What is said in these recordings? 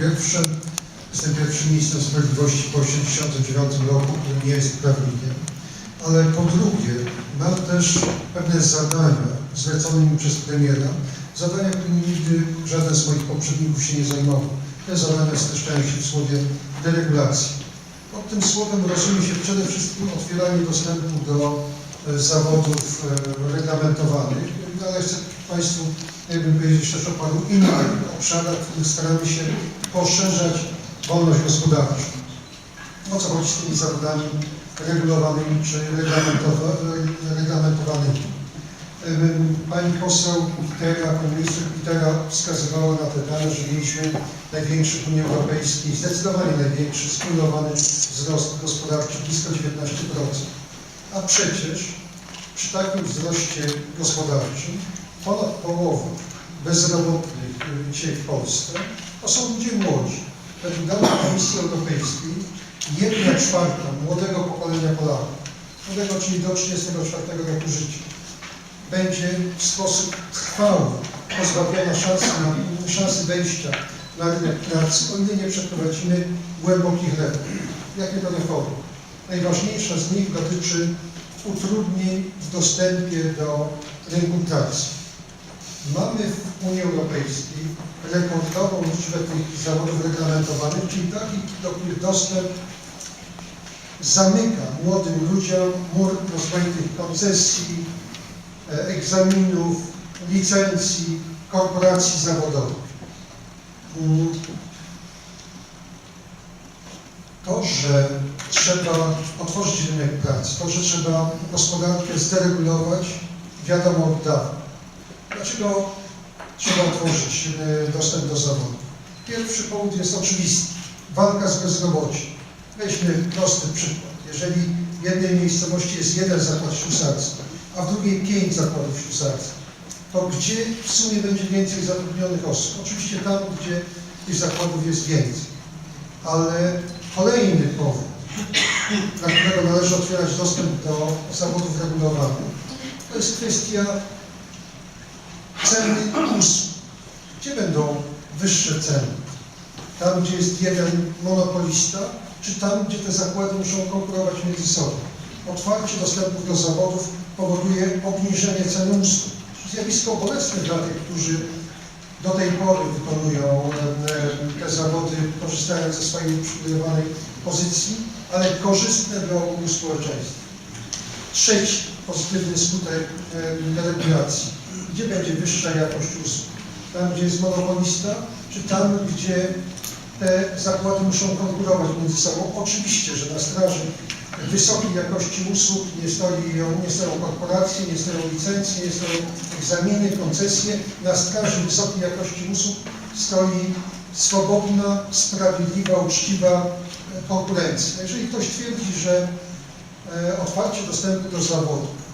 pierwsze, jestem pierwszym ministrem sprawiedliwości po 1989 roku, który nie jest prawnikiem. Ale po drugie, mam też pewne zadania zlecone mi przez premiera, zadania, którymi nigdy żaden z moich poprzedników się nie zajmował. Te zadania streszczają się w słowie deregulacji. Pod tym słowem rozumie się przede wszystkim otwieranie dostępu do e, zawodów e, reglamentowanych, ale chcę Państwu jakby powiedzieć też o paru innych obszarach, w których staramy się poszerzać wolność gospodarczą. O co chodzi z tymi zawodami regulowanymi czy reglamentowa- reglamentowanymi? Ym, Pani poseł Pitera, minister Pitera wskazywała na te dane, że mieliśmy największy w Unii Europejskiej, zdecydowanie największy skumulowany wzrost gospodarczy, blisko 19%. A przecież przy takim wzroście gospodarczym ponad połowa bezrobotnych y, dzisiaj w Polsce to są ludzie młodzi. Według danych Komisji Europejskiej jedna czwarta młodego pokolenia Polaków, młodego, czyli do 34 roku życia, będzie w sposób trwały pozbawiona szansy, na, szansy wejścia na rynek pracy, o ile nie przeprowadzimy głębokich reform. Jakie to reformy? Najważniejsza z nich dotyczy utrudnień w dostępie do rynku pracy. Mamy w Unii Europejskiej rekordową liczbę tych zawodów reglamentowanych, czyli takich, do których dostęp zamyka młodym ludziom mur rozmaitych koncesji, e, egzaminów, licencji, korporacji zawodowych. To, że trzeba otworzyć rynek pracy, to, że trzeba gospodarkę zderegulować, wiadomo od dawna. Dlaczego trzeba otworzyć e, dostęp do zawodu? Pierwszy powód jest oczywisty. Walka z bezrobociem. Weźmy prosty przykład. Jeżeli w jednej miejscowości jest jeden zakład ślusarski, a w drugiej pięć zakładów ślusarskich, to gdzie w sumie będzie więcej zatrudnionych osób? Oczywiście tam, gdzie tych zakładów jest więcej. Ale kolejny powód, dla którego należy otwierać dostęp do zawodów regulowanych, to jest kwestia ceny usług. Gdzie będą wyższe ceny? Tam, gdzie jest jeden monopolista, czy tam, gdzie te zakłady muszą konkurować między sobą? Otwarcie dostępów do zawodów powoduje obniżenie ceny usług. Zjawisko bolesne dla tych, którzy do tej pory wykonują te zawody, korzystając ze swojej uprzywilejowanej pozycji, ale korzystne dla ogółu społeczeństwa. Trzeci pozytywny skutek deregulacji. Gdzie będzie wyższa jakość usług? Tam, gdzie jest monopolista, czy tam, gdzie te zakłady muszą konkurować między sobą? Oczywiście, że na straży wysokiej jakości usług nie, stoi, nie stoją korporacje, nie stoją licencje, nie stoją egzaminy, koncesje. Na straży wysokiej jakości usług stoi swobodna, sprawiedliwa, uczciwa konkurencja. Jeżeli ktoś twierdzi, że e, otwarcie dostępu do zawodów e,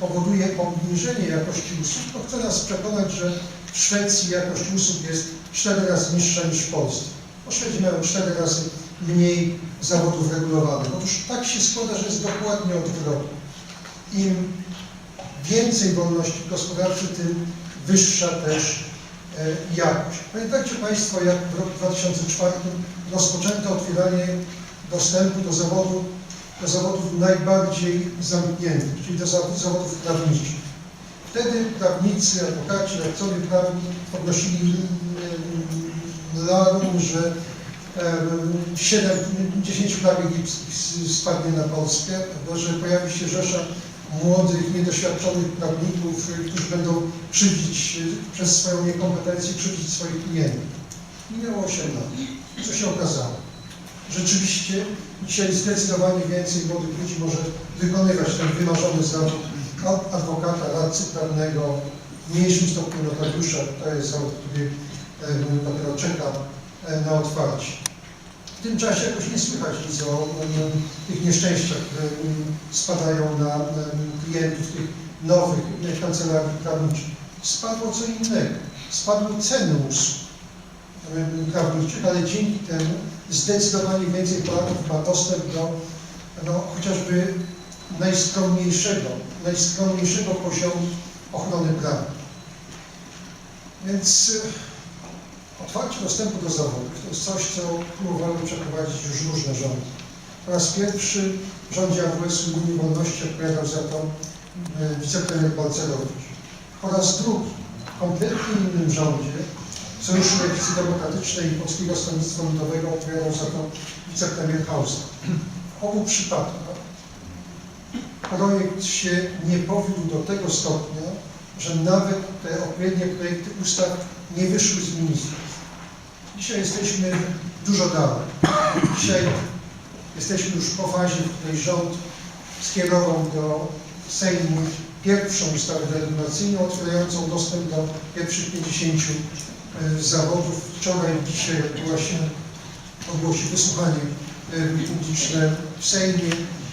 powoduje obniżenie jakości usług, to chce nas przekonać, że w Szwecji jakość usług jest cztery razy niższa niż w Polsce. Bo Szwedzi mają cztery razy mniej zawodów regulowanych. Otóż tak się składa, że jest dokładnie odwrotnie. Im więcej wolności gospodarczej, tym wyższa też e, jakość. Pamiętacie Państwo, jak w roku 2004 rozpoczęto otwieranie dostępu do zawodu, do zawodów najbardziej zamkniętych, czyli do zaw- zawodów prawniczych. Wtedy prawnicy, adwokaci, radcowie prawni podnosili mm, larum, że 7, 10 plac egipskich spadnie na Polskę, bo że pojawi się rzesza młodych, niedoświadczonych prawników, którzy będą krzywdzić przez swoją niekompetencję, krzywdzić swoich klientów. Minęło 8 lat. Co się okazało? Rzeczywiście dzisiaj zdecydowanie więcej młodych ludzi może wykonywać ten wymarzony zawód ad- adwokata, radcy prawnego, w mniejszym stopniu notariusza. To jest zawód, który dopiero czeka em, na otwarcie. W tym czasie jakoś nie słychać nic o tych nieszczęściach, które spadają na klientów tych nowych kancelarii prawniczych. Spadło co innego. Spadły ceny usług prawniczych, ale dzięki temu zdecydowanie więcej Polaków ma dostęp do no, chociażby najskromniejszego, najskromniejszego poziomu ochrony prawa. Więc y, Otwarcie dostępu do zawodów to jest coś, co próbowały przeprowadzić już różne rządy. Po raz pierwszy w rządzie AWS-u i Unii Wolności odpowiadał za to e, wicepremier Balcerowicz. Po raz drugi w kompletnie innym rządzie Sojuszu Lewicy Demokratycznej i Polskiego Stronnictwa Ludowego odpowiadał za to wicepremier Hauser. W obu przypadkach projekt się nie powiódł do tego stopnia, że nawet te odpowiednie projekty ustaw nie wyszły z ministerstw. Dzisiaj jesteśmy dużo dalej. Dzisiaj jesteśmy już po fazie, w której rząd skierował do Sejmu pierwszą ustawę deregulacyjną otwierającą dostęp do pierwszych 50 e, zawodów. Wczoraj, dzisiaj odbyło się, odbyło wysłuchanie e, publiczne w Sejmie.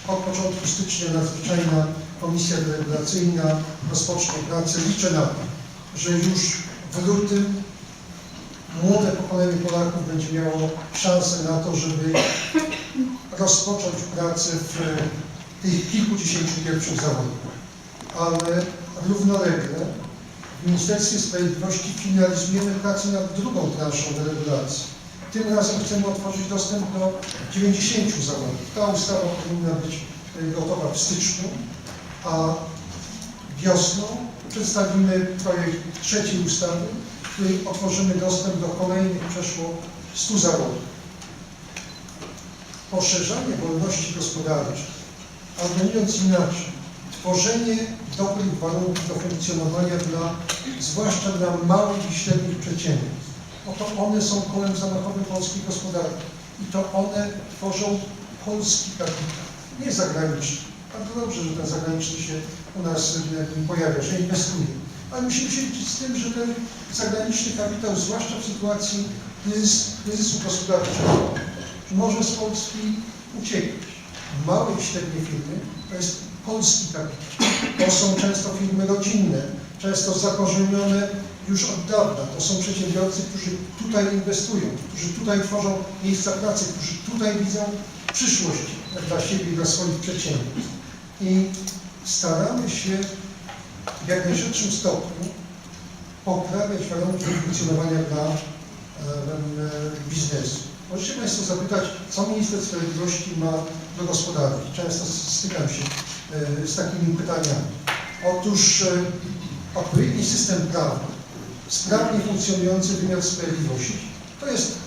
Od początku stycznia nadzwyczajna komisja deregulacyjna rozpocznie pracę. Liczę na to, że już w lutym młode pokolenie Polaków będzie miało szansę na to, żeby rozpocząć pracę w tych kilkudziesięciu pierwszych zawodach. Ale równolegle w Ministerstwie Sprawiedliwości finalizujemy pracę nad drugą transzą deregulacji. Tym razem chcemy otworzyć dostęp do 90 zawodów. Ta ustawa powinna być e, gotowa w styczniu, a wiosną przedstawimy projekt trzeciej ustawy, w której otworzymy dostęp do kolejnych przeszło 100 zawodów. Poszerzanie wolności gospodarczej, albo mówiąc inaczej, tworzenie dobrych warunków do funkcjonowania dla, zwłaszcza dla małych i średnich przedsiębiorstw. Oto one są kolem zamachowym polskiej gospodarki i to one tworzą polski kapitał, nie zagraniczny. Bardzo dobrze, że ten zagraniczny się u nas e, pojawia, że inwestuje. Ale musimy się liczyć z tym, że ten zagraniczny kapitał, zwłaszcza w sytuacji kryzys, kryzysu gospodarczego, może z Polski uciekać. Małe i średnie firmy to jest polski kapitał. To są często firmy rodzinne, często zakorzenione już od dawna. To są przedsiębiorcy, którzy tutaj inwestują, którzy tutaj tworzą miejsca pracy, którzy tutaj widzą przyszłość dla siebie i dla swoich przedsiębiorstw. I staramy się w jak najszybszym stopniu poprawiać warunki funkcjonowania dla e, biznesu. Możecie Państwo zapytać, co minister sprawiedliwości ma do gospodarki. Często stykam się z takimi pytaniami. Otóż e, odpowiedni system prawny, sprawnie funkcjonujący wymiar sprawiedliwości, to jest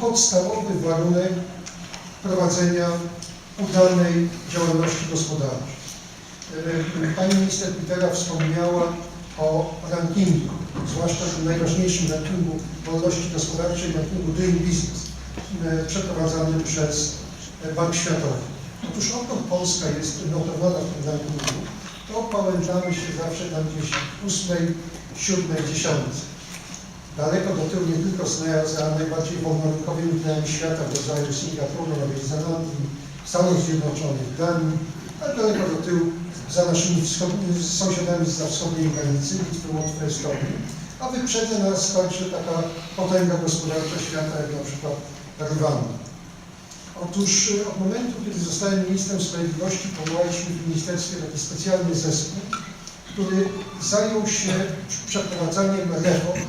podstawowy warunek prowadzenia udanej działalności gospodarczej. E, Pani minister Pitera wspomniała o rankingu, zwłaszcza tym najważniejszym rankingu wolności gospodarczej, rankingu Doing Business, e, przeprowadzanym przez e, Bank Światowy. Otóż odkąd Polska jest notowana w tym rankingu, to pałętamy się zawsze tam gdzieś w ósmej, siódmej, dziesiątce. Daleko do tyłu nie tylko za, najbardziej wolnorynkowymi krajami świata w rodzaju Singapuru, Nowej Zelandii, Stanów Zjednoczonych, Danii, ale daleko do tyłu za naszymi sąsiadami za wschodniej granicy, Litwy, Łotwy, Estonii, a wyprzedza nas także taka potęga gospodarcza świata, jak na przykład Rwanda. Otóż y, od momentu, kiedy zostałem ministrem sprawiedliwości, powołaliśmy w ministerstwie taki specjalny zespół, który zajął się przeprowadzaniem reform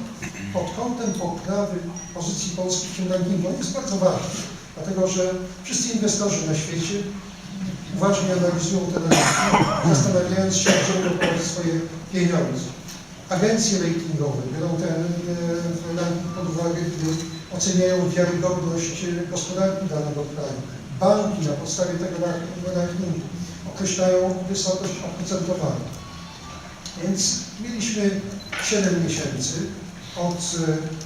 pod kątem poprawy pozycji Polski w tym rankingu. On jest bardzo ważny, dlatego że wszyscy inwestorzy na świecie uważnie analizują te rankingi, zastanawiając się, gdzie mogą swoje pieniądze. Agencje ratingowe biorą ten e, ranking pod uwagę, gdy oceniają wiarygodność e, gospodarki danego kraju. Banki na podstawie tego rankingu określają wysokość oprocentowania. Więc mieliśmy 7 miesięcy od e,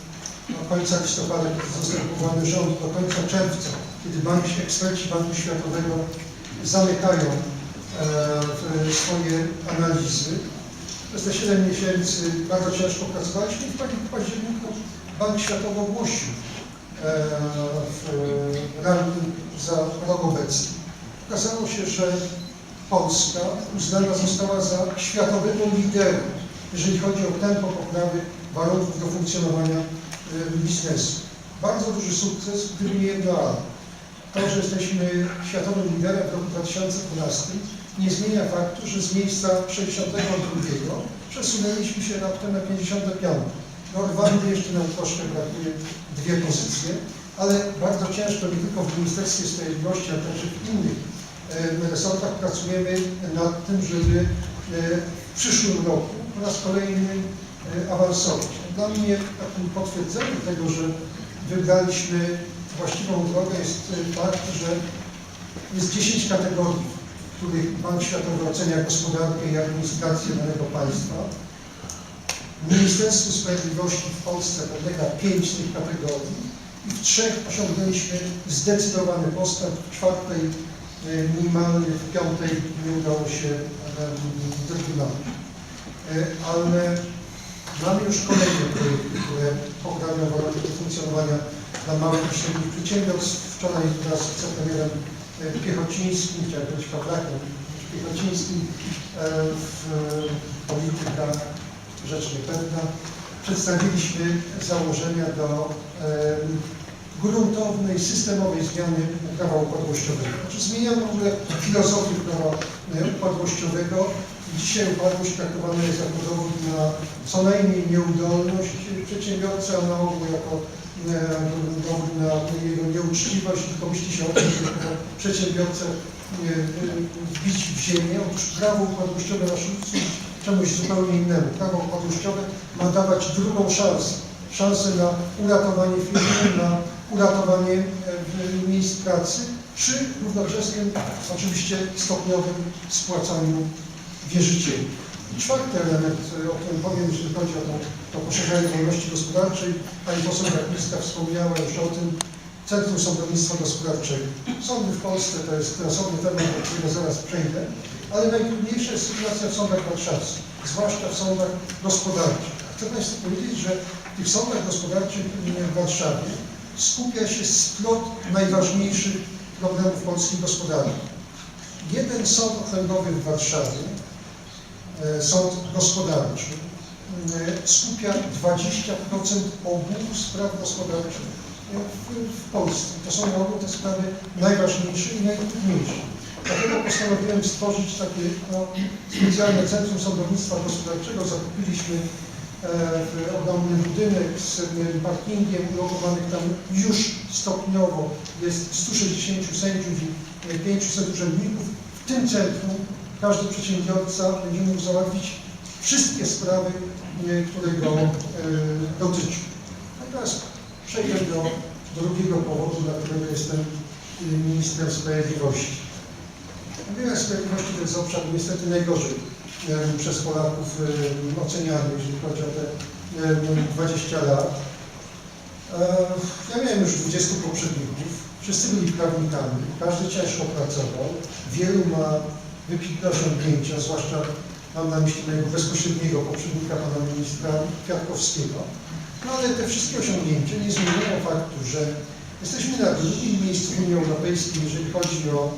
do końca listopada, kiedy został rząd, do końca czerwca, kiedy banki, eksperci Banku Światowego zamykają e, w- swoje analizy. Przez te 7 miesięcy bardzo ciężko pracowaliśmy i w październiku Bank Światowy ogłosił e, w ranking za rok obecny. Okazało się, że Polska uznana została za światowego lidera, jeżeli chodzi o tempo poprawy warunków do funkcjonowania e, biznesu. Bardzo duży sukces, gdyby nie ale. To, że jesteśmy światowym liderem w roku 2012 nie zmienia faktu, że z miejsca 62 przesunęliśmy się raptem na 55. No Rwandy jeszcze nam troszkę brakuje dwie pozycje, ale bardzo ciężko nie tylko w Ministerstwie Sprawiedliwości, ale także w innych e, resortach pracujemy nad tym, żeby e, w przyszłym roku po raz kolejny e, awansować. Dla mnie takim potwierdzeniem tego, że wybraliśmy właściwą drogę jest fakt, że jest 10 kategorii, w których Bank Światowy ocenia gospodarkę i administrację danego państwa. Ministerstwu Sprawiedliwości w Polsce podlega 5 z tych kategorii i w trzech osiągnęliśmy zdecydowany postęp, w czwartej e, minimalny, w piątej nie udało się wybrnąć. Ale mamy już kolejne projekty, które poprawią warunki funkcjonowania dla małych i średnich przedsiębiorstw. Wczoraj wraz z wicepremierem e, Piechocińskim, chciałem powiedzieć Pawlakiem, Piechocińskim e, w e, polityka rzecz niepewna, przedstawiliśmy założenia do e, gruntownej, systemowej zmiany prawa upadłościowego. Znaczy w ogóle filozofię prawa upadłościowego. Dzisiaj upadłość traktowana jest jako dowód na co najmniej nieudolność przedsiębiorcy, a na ogół jako dowód na jego nieuczciwość, tylko myśli się o tym, że przedsiębiorcę wbić w ziemię. Otóż prawo upadłościowe służyć czemuś zupełnie innemu. Prawo upadłościowe ma dawać drugą szansę. Szansę na uratowanie firmy, na uratowanie e, miejsc pracy przy równoczesnym, oczywiście stopniowym spłacaniu wierzycieli. I czwarty element, e, o którym powiem, jeżeli chodzi o to, to poszerzanie wolności gospodarczej. Pani poseł Grapińska wspomniała już o tym, Centrum Sądownictwa Gospodarczego. Sądy w Polsce to jest osobny temat, do którego zaraz przejdę, ale najtrudniejsza jest sytuacja w sądach warszawskich, zwłaszcza w sądach gospodarczych. Chcę Państwu powiedzieć, że w tych sądach gospodarczych w Warszawie skupia się splot najważniejszych problemów polskiej gospodarki. Jeden sąd okręgowy w Warszawie, e, sąd gospodarczy, e, skupia 20% ogółu spraw gospodarczych e, w, Polsce. To są ogół te sprawy najważniejsze i najtrudniejsze. Dlatego postanowiłem stworzyć takie no, specjalne Centrum Sądownictwa Gospodarczego. Zakupiliśmy e, ogromny budynek z e, parkingiem, ulokowanych tam już stopniowo jest 160 sędziów i e, 500 urzędników. W tym centrum każdy przedsiębiorca będzie mógł załatwić wszystkie sprawy, e, które go e, dotyczą. A teraz przejdę do drugiego powodu, dla którego jestem e, ministrem sprawiedliwości. Wymiar sprawiedliwości to jest obszar niestety najgorzej przez Polaków oceniany, jeżeli chodzi o te e, 20 lat. E, Ja miałem już 20 poprzedników, wszyscy byli prawnikami, każdy ciężko pracował, wielu ma wybitne osiągnięcia, zwłaszcza mam na myśli mojego bezpośredniego poprzednika, pana ministra Kwiatkowskiego. No ale te wszystkie osiągnięcia nie zmieniają faktu, że jesteśmy na drugim miejscu w Unii Europejskiej, jeżeli chodzi o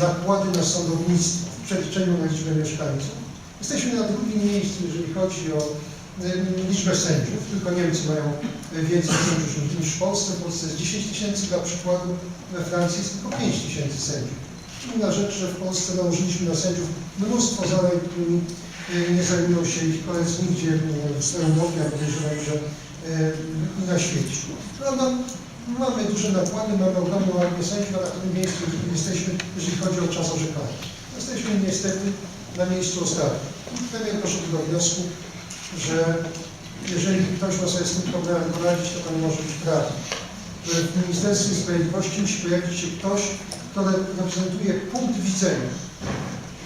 nakłady na sądownictwo w przeliczeniu na liczbę mieszkańców. Jesteśmy na drugim miejscu, jeżeli chodzi o y, liczbę sędziów. Tylko Niemcy mają więcej sędziów niż- w Polsce. W Polsce jest 10 tysięcy, dla przykładu we Francji jest tylko 5 tysięcy sędziów. Inna rzecz, że w Polsce nałożyliśmy na sędziów mnóstwo zadań, którymi y, nie zajmują się ich koledzy nigdzie y, w domu, ja podejrzewam, że i na świecie. Prawda? Mamy duże nakłady, mamy ogromną armię sędziów, na którym miejscu jesteśmy, jeżeli chodzi o czas orzekania. Jesteśmy niestety na miejscu ostatnim. Premier doszedł do wniosku, że jeżeli ktoś ma sobie z tym problemem poradzić, to nie może być prawda. Że w Ministerstwie Sprawiedliwości musi pojawić się ktoś, kto re- reprezentuje punkt widzenia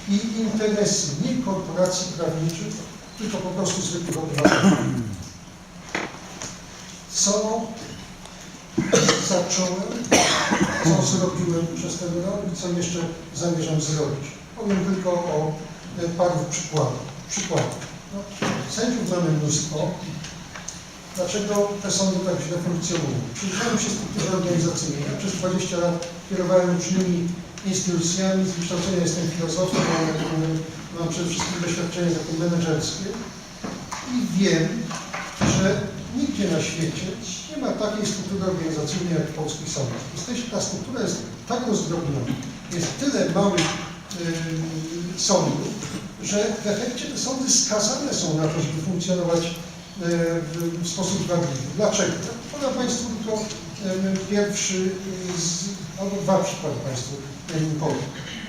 i interesy nie korporacji prawniczych, tylko po prostu zwykłych obywateli. Co zacząłem, co zrobiłem przez ten rok i co jeszcze zamierzam zrobić. Powiem tylko o e, paru przykładach. przykładach. No, sędziów mamy mnóstwo. Dlaczego te sądy tak źle funkcjonują? Przyjrzałem się strukturze organizacyjnej. Ja przez 20 lat kierowałem różnymi instytucjami, z wykształcenia jestem filozofem, ale mm, mam przede wszystkim doświadczenie takie menedżerskie i wiem, że nigdzie na świecie nie ma takiej struktury organizacyjnej jak w polskich. Jesteśmy, ta struktura jest tak rozdrobniona, jest tyle małych yy, sądów, że w efekcie te sądy skazane są na to, żeby funkcjonować w, w sposób wadliwy. Dlaczego? Podam Państwu tylko e, pierwszy, z, albo dwa przykłady Państwu powiem.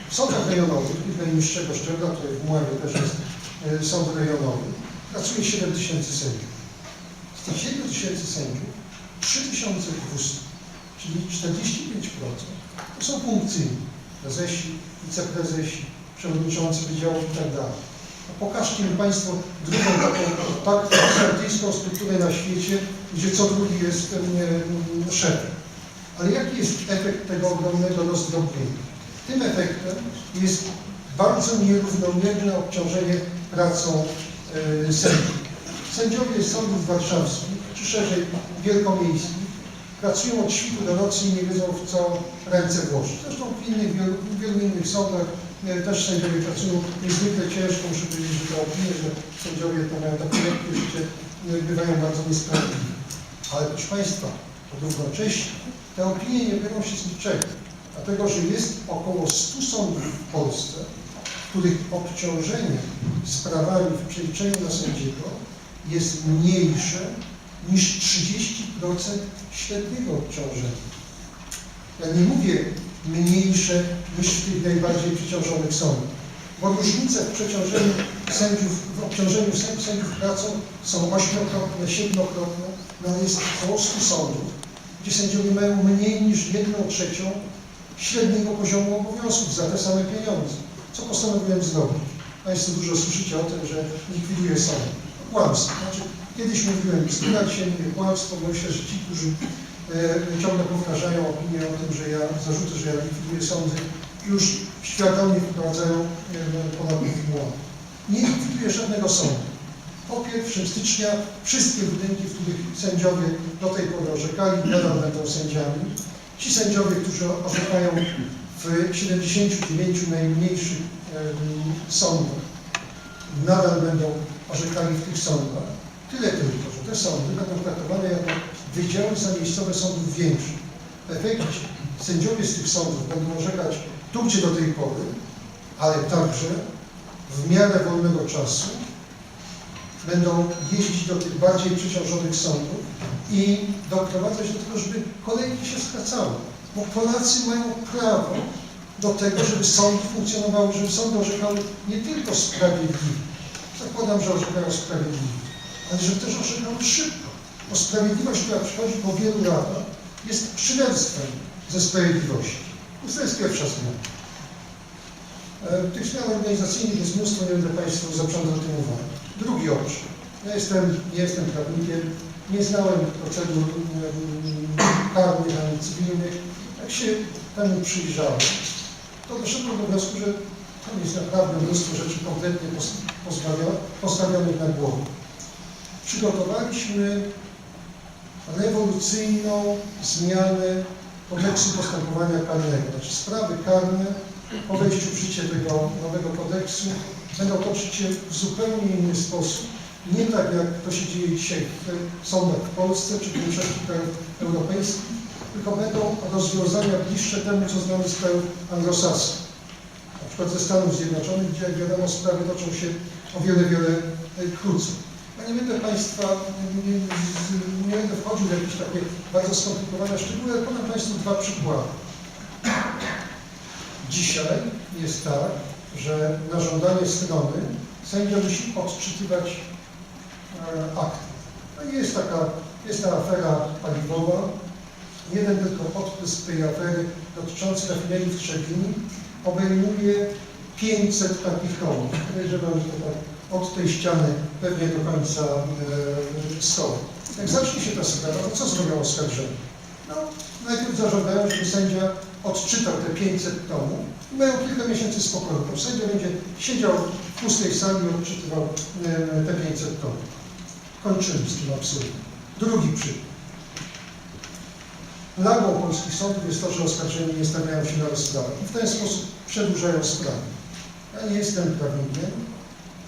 W sądach rejonowych, najniższego szczebla, tutaj w Mławie też jest e, sąd rejonowy, pracuje 7 tysięcy sędziów. Z tych 7 tysięcy sędziów 3200, czyli 45% to są funkcyjni, prezesi, wiceprezesi, przewodniczący wydziałów i tak. A pokażcie mi Państwo drugą taką tak partyjską strukturę na świecie, gdzie co drugi jest em, szefem. Ale jaki jest efekt tego ogromnego rozdrobnienia? Tym efektem jest bardzo nierównomierne obciążenie pracą e, sędziów. Sędziowie sądów warszawskich, czy szerzej wielkomiejskich, pracują od świtu do nocy i nie wiedzą w co ręce włożyć. Zresztą w innych, wielu, w wielu innych sądach e, też sędziowie pracują niezwykle ciężko. Muszę powiedzieć, że te opinie, że sędziowie to mają takie lekkie życie, e, bywają bardzo niesprawiedliwe. Ale proszę Państwa, równocześnie te opinie nie biorą się z niczego, dlatego że jest około 100 sądów w Polsce, których obciążenie sprawami w przeliczeniu na sędziego jest mniejsze niż 30% średniego obciążenia. Ja nie mówię mniejsze niż w tych najbardziej przeciążonych sądach, bo różnice w przeciążeniu sędziów, w obciążeniu sędziów, pracą są ośmiokrotne, siedmiokrotne, no jest 100 sądów, gdzie sędziowie mają mniej niż jedną trzecią średniego poziomu obowiązków za te same pieniądze. Co postanowiłem zrobić? Państwo dużo słyszycie o tym, że likwiduje sądy. Kłamstwo. Znaczy, kiedyś mówiłem, wspierać się mówię kłamstwo, bo myślę, że ci, którzy e, ciągle powtarzają opinię o tym, że ja zarzuty, że ja likwiduję sądy, już świadomie wprowadzają e, ponownie w błąd. Nie likwiduję żadnego sądu. Po 1 stycznia wszystkie budynki, w których sędziowie do tej pory orzekali, nadal będą sędziami. Ci sędziowie, którzy orzekają w 79 najmniejszych em, sądach, nadal będą orzekali w tych sądach. Tyle tylko, że te sądy będą traktowane jako wydziały zamiejscowe sądów większych. W efekcie sędziowie z tych sądów będą orzekać tu, gdzie do tej pory, ale także w miarę wolnego czasu będą jeździć do tych bardziej przeciążonych sądów i doprowadzać do tego, żeby kolejki się skracały. Bo Polacy mają prawo do tego, żeby sądy funkcjonowały, żeby sądy orzekały nie tylko sprawiedliwie, zakładam, że orzekają sprawiedliwie, ale żeby też orzekały szybko. Bo sprawiedliwość, która przychodzi po wielu latach, jest przywierstwem ze sprawiedliwości. To jest pierwsza zmiana. E, Tych zmian organizacyjnych jest mnóstwo, nie będę Państwu zaprzątał tym uwagi. Drugi obszar. Ja jestem, nie jestem prawnikiem, nie znałem procedur em, karnych ani cywilnych. Jak się temu przyjrzałem, to doszedłem do wniosku, że tam jest naprawdę mnóstwo rzeczy kompletnie postawionych na głowę. Przygotowaliśmy rewolucyjną zmianę kodeksu postępowania karnego. Znaczy sprawy karne po wejściu w życie tego nowego kodeksu będą toczyć się w zupełnie inny sposób. Nie tak jak to się dzieje dzisiaj w sądach w Polsce czy w większości krajów europejskich, tylko będą rozwiązania bliższe temu, co znamy z krajów anglosaskich. Na przykład ze Stanów Zjednoczonych, gdzie jak wiadomo sprawy toczą się o wiele, wiele e, krócej. Ja nie będę Państwa, nie, nie, będę wchodził w jakieś takie bardzo skomplikowane szczegóły, ale podam Państwu dwa przykłady. Dzisiaj jest tak, że na żądanie strony sędzia musi odczytywać e, akty. No jest taka, jest ta afera paliwowa. Jeden tylko podpis tej afery dotyczący rafinerii w Trzebinie obejmuje 500 takich tomów. Podejrzewam, że tak od tej ściany pewnie do końca e, stołu. Jak zacznie się ta sprawa, to co zrobią oskarżeni? No, najpierw zażądają, żeby sędzia odczytał te 500 tomów mają kilka miesięcy spokoju. To sędzia będzie siedział w pustej sali i odczytywał e, te 500 tomów. Kończymy z tym absurdem. Drugi przykład. Lagą polskich sądów jest to, że oskarżeni nie stawiają się na rozprawę i w ten sposób przedłużają sprawy. Ja nie jestem prawnikiem,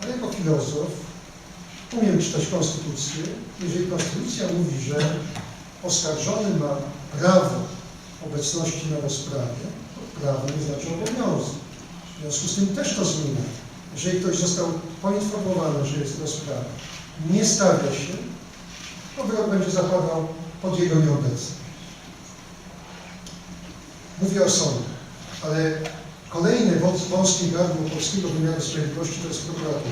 ale jako filozof umiem czytać konstytucję. Jeżeli konstytucja mówi, że oskarżony ma prawo obecności na rozprawie, to prawo nie znaczy obowiązek. W związku z tym też to zmienia. Jeżeli ktoś został poinformowany, że jest rozprawa, nie stawia się, to wyrok będzie zapadał pod jego nieobecność. Mówię o sądach, ale kolejne wąs- wąskie gardło polskiego wymiaru sprawiedliwości to jest prokuratura.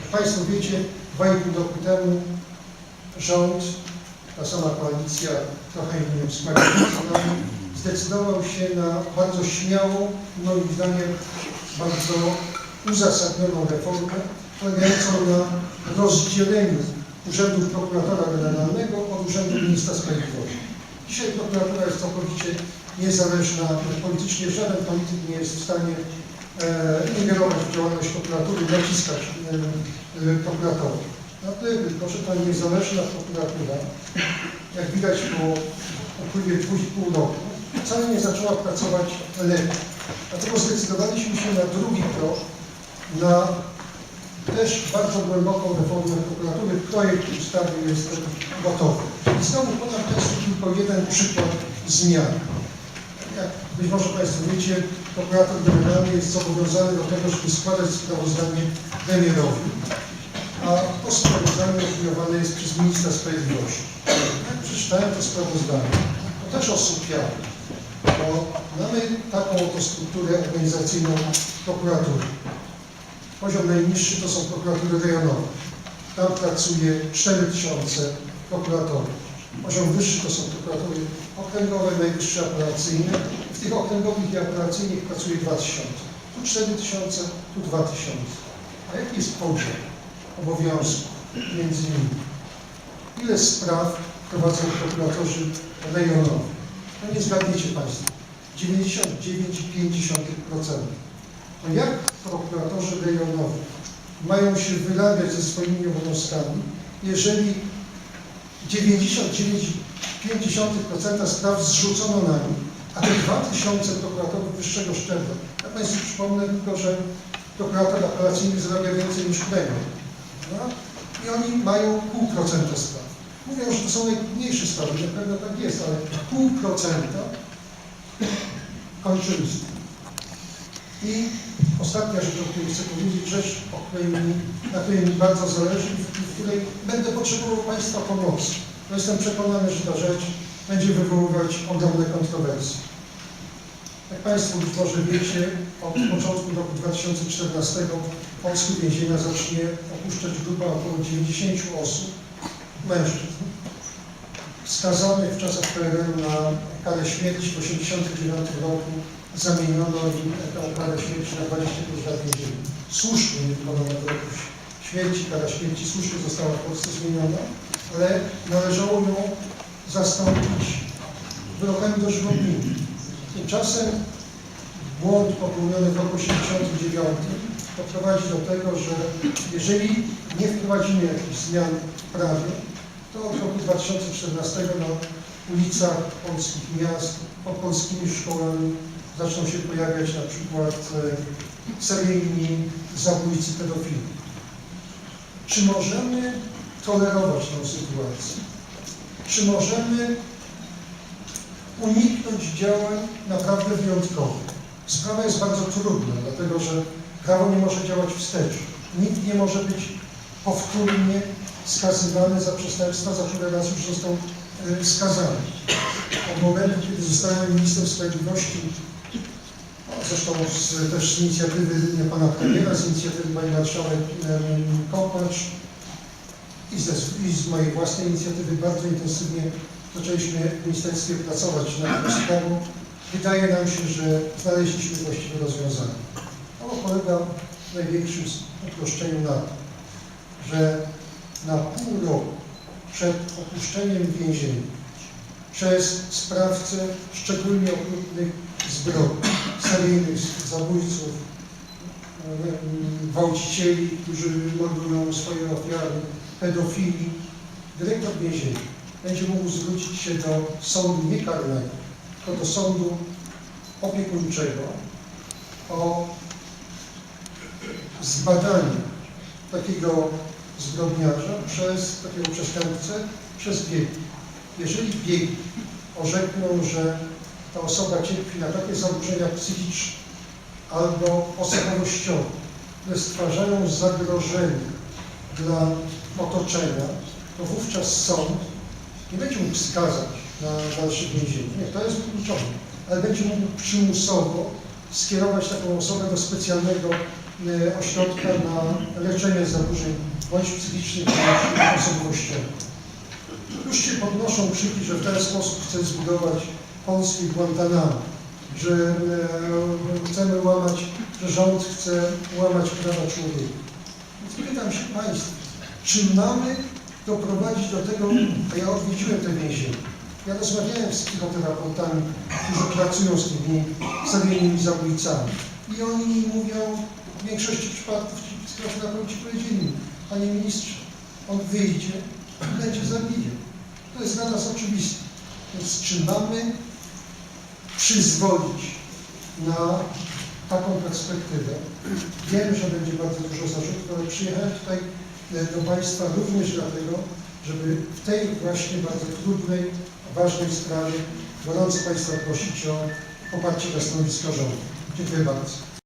Jak Państwo wiecie, dwa i pół roku temu rząd, ta sama koalicja, trochę innym składem zdecydował się na bardzo śmiałą, moim zdaniem bardzo uzasadnioną reformę, polegającą na rozdzieleniu Urzędu Prokuratora Generalnego od Urzędu Ministra Sprawiedliwości. Dzisiaj prokuratura jest całkowicie niezależna politycznie. Żaden polityk nie jest w stanie e, ingerować w działalność prokuratury, naciskać e, e, prokuratorów. No że ta niezależna prokuratura, jak widać po upływie dwóch i pół roku, wcale nie zaczęła pracować lepiej. Dlatego zdecydowaliśmy się na drugi krok, na też bardzo głęboką reformę prokuratury. Projekt ustawy jest gotowy. I znowu podam Państwu tylko jeden przykład zmian. Być może Państwo wiecie, prokurator generalny jest zobowiązany do tego, żeby składać sprawozdanie premierowi, a to sprawozdanie opiniowane jest przez ministra sprawiedliwości. Jak przeczytałem to sprawozdanie, to też osłupiałem, bo mamy taką oto strukturę organizacyjną prokuratury. Poziom najniższy to są prokuratury rejonowe. Tam pracuje 4000 prokuratorów. Poziom wyższy to są prokuratury okręgowe, najwyższe apelacyjne. Tych okręgowych i apelacyjnych pracuje 2000. Tu 4000, tu 2000. A jaki jest podział obowiązków między nimi? Ile spraw prowadzą prokuratorzy rejonowi? No nie zgadniecie Państwo. 99,5%. To jak prokuratorzy rejonowi mają się wyrabiać ze swoimi obowiązkami, jeżeli 99,5% spraw zrzucono na nich, a te 2000 prokuratorów wyższego szczebla. Ja Państwu przypomnę tylko, że prokurator apelacyjny zarabia więcej niż premier. No? I oni mają pół procenta spraw. Mówią, że to są najmniejsze sprawy, na pewno tak jest, ale pół procenta kończy listę. I ostatnia rzecz, o której chcę powiedzieć, rzecz, o której mi, na której mi bardzo zależy i w, w której będę potrzebował Państwa pomocy. No jestem przekonany, że ta rzecz będzie wywoływać ogromne kontrowersje. Jak Państwo być może wiecie, od początku roku 2014 polskie więzienia zacznie opuszczać grupa około 90 osób, mężczyzn, skazanych w czasach PRL na karę śmierci w 1989 roku zamieniono im tę karę śmierci na 25 lat więzienia. Słusznie nie wykonano wyroku śmierci, kara śmierci słusznie została w Polsce zmieniona, ale należało ją zastąpić wyrokami dożywotnimi. Tymczasem błąd popełniony w roku 1989 doprowadzi do tego, że jeżeli nie wprowadzimy jakichś zmian w prawie, to od roku 2014 na ulicach polskich miast, pod polskimi szkołami zaczną się pojawiać na przykład e, seryjni zabójcy pedofili. Czy możemy tolerować tę sytuację? Czy możemy uniknąć działań naprawdę wyjątkowych? Sprawa jest bardzo trudna, dlatego że prawo nie może działać wstecz. Nikt nie może być powtórnie skazywany za przestępstwa, za które raz już został e, skazany. Od momentu, kiedy zostałem ministrem sprawiedliwości, no, zresztą z, też z inicjatywy pana premiera, z inicjatywy pani marszałek em, Kopacz i, i z mojej własnej inicjatywy bardzo intensywnie zaczęliśmy w ministerstwie pracować nad tą sprawą. Wydaje nam się, że znaleźliśmy właściwe rozwiązanie. Ono polega w największym uproszczeniu na tym, że na pół roku przed opuszczeniem więzienia przez sprawcę szczególnie okrutnych zbrodni, seryjnych zabójców, em, gwałcicieli, którzy mordują swoje ofiary, pedofili, dyrektor więzienia będzie mógł zwrócić się do sądu nie karnego, tylko do sądu opiekuńczego o zbadanie takiego zbrodniarza przez takiego przestępcę przez bieg. Jeżeli bieg orzekną, że ta osoba cierpi na takie zaburzenia psychiczne albo osobowościowe, które stwarzają zagrożenie dla otoczenia, to wówczas sąd nie będzie mógł wskazać na dalsze więzienie. Nie, to jest wykluczone, ale będzie mógł przymusowo skierować taką osobę do specjalnego e, ośrodka na leczenie zaburzeń bądź psychicznych, bądź osobowościowych. Się podnoszą krzyki, że w ten sposób chce zbudować polskie Guantanamo, że e, chcemy łamać, że rząd chce łamać prawa człowieka. Więc pytam się Państwa, czy mamy doprowadzić do tego, a ja odwiedziłem te więzienia, ja rozmawiałem z psychoterapeutami, którzy pracują z tymi zawienionymi zabójcami i oni mi mówią, w większości przypadków ci psychoterapeuci powiedzieli Panie Ministrze, on wyjdzie i będzie zabijał. To jest dla nas oczywiste. Więc czy mamy przyzwolić na taką perspektywę? Wiem, że będzie bardzo dużo zarzutów, ale przyjechałem tutaj do Państwa również dlatego, żeby w tej właśnie bardzo trudnej, ważnej sprawie gorąco Państwa prosić o poparcie dla stanowiska rządu. Dziękuję bardzo.